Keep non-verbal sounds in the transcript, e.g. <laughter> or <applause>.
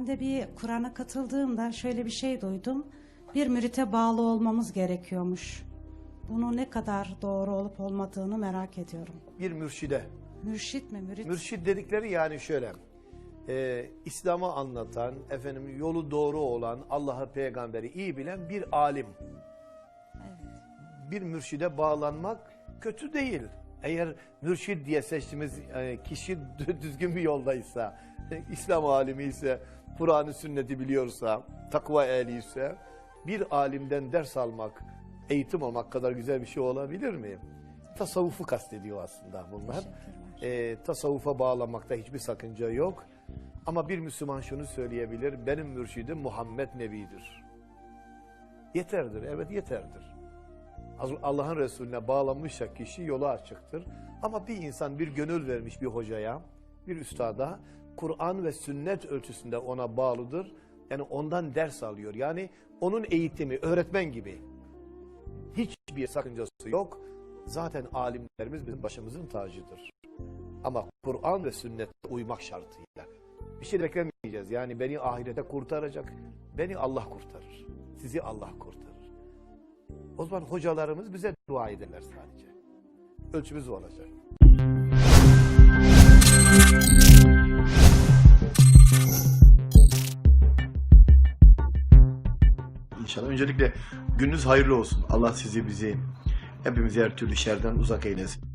Ben de bir Kur'an'a katıldığımda şöyle bir şey duydum. Bir mürite bağlı olmamız gerekiyormuş. Bunu ne kadar doğru olup olmadığını merak ediyorum. Bir mürşide. Mürşit mi, mürit? Mürşid dedikleri yani şöyle. e, İslam'ı anlatan, efendim yolu doğru olan, Allah'ı peygamberi iyi bilen bir alim. Bir mürşide bağlanmak kötü değil. Eğer mürşid diye seçtiğimiz e, kişi dü- düzgün bir yoldaysa, <laughs> İslam alimi ise, Kur'an'ı sünneti biliyorsa, takva ehli ise bir alimden ders almak, eğitim almak kadar güzel bir şey olabilir mi? Tasavvufu kastediyor aslında bunlar. E, tasavvufa bağlamakta hiçbir sakınca yok. Ama bir Müslüman şunu söyleyebilir, benim mürşidim Muhammed Nebi'dir. Yeterdir, evet yeterdir. Allah'ın Resulüne bağlanmışsa kişi yolu açıktır. Ama bir insan bir gönül vermiş bir hocaya, bir üstada, Kur'an ve sünnet ölçüsünde ona bağlıdır. Yani ondan ders alıyor. Yani onun eğitimi, öğretmen gibi. Hiçbir sakıncası yok. Zaten alimlerimiz bizim başımızın tacıdır. Ama Kur'an ve sünnete uymak şartıyla. Bir şey beklemeyeceğiz. Yani beni ahirete kurtaracak. Beni Allah kurtarır. Sizi Allah kurtarır. O zaman hocalarımız bize dua ederler sadece. Ölçümüz olacak. İnşallah. Öncelikle gününüz hayırlı olsun. Allah sizi bizi hepimizi her türlü şerden uzak eylesin.